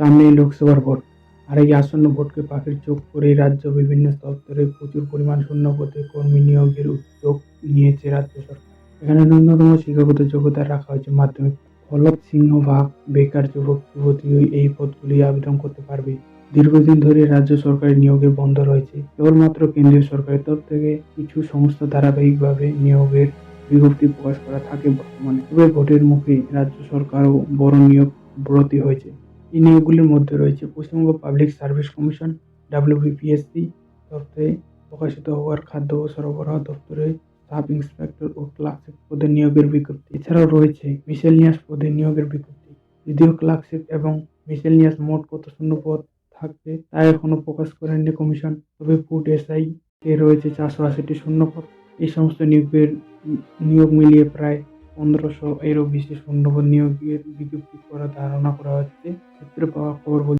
সামনেই লোকসভার ভোট। আর এই আসন্ন ভোটকে পাখির চোখ করেই রাজ্য বিভিন্ন দপ্তরে প্রচুর পরিমাণ শূন্য পদে কর্মী নিয়োগের উদ্যোগ নিয়েছে রাজ্য সরকার। এখানে ন্যূনতম শিক্ষাগত যোগ্যতা রাখা হয়েছে মাধ্যমিক। ফলত সিংহভাগ বেকার যুবক, যুবতী এই পদগুলি আবেদন করতে পারবে। দীর্ঘদিন ধরে রাজ্য সরকারের নিয়োগের বন্ধ রয়েছে। কেবলমাত্র কেন্দ্রীয় সরকারের তরফ থেকে কিছু সংস্থা ধারাবাহিকভাবে নিয়োগের বিজ্ঞপ্তি প্রকাশ করা থাকে বর্তমানে। তবে ভোটের মুখে রাজ্য সরকারও বড় নিয়োগ ব্রতী হয়েছে। এই নিয়োগগুলির মধ্যে রয়েছে Paschimbanga Public Service Commission, WBPSC দপ্তরে প্রকাশিত হওয়ার খাদ্য ও সরবরাহ দপ্তরে সাব ইন্সপেক্টর ও ক্লার্কশিপ পদে নিয়োগের বিজ্ঞপ্তি। এছাড়াও রয়েছে মিসেলিনিয়াস পদে নিয়োগের বিজ্ঞপ্তি। যদিও ক্লার্কশিপ এবং মিসেলিনিয়াস মোট কত শূন্য পদ থাকবে তা এখনও প্রকাশ করেনি কমিশন, তবে ফুড এসআই তে রয়েছে চারশো আশিটি শূন্য পদ। এই সমস্ত নিয়োগের নিয়োগ মিলিয়ে প্রায় পনেরোশো এরও বেশি নিয়োগ নিয়োগের বিজ্ঞপ্তি করার ধারণা করা হচ্ছে। সূত্রে পাওয়া খবর বলছে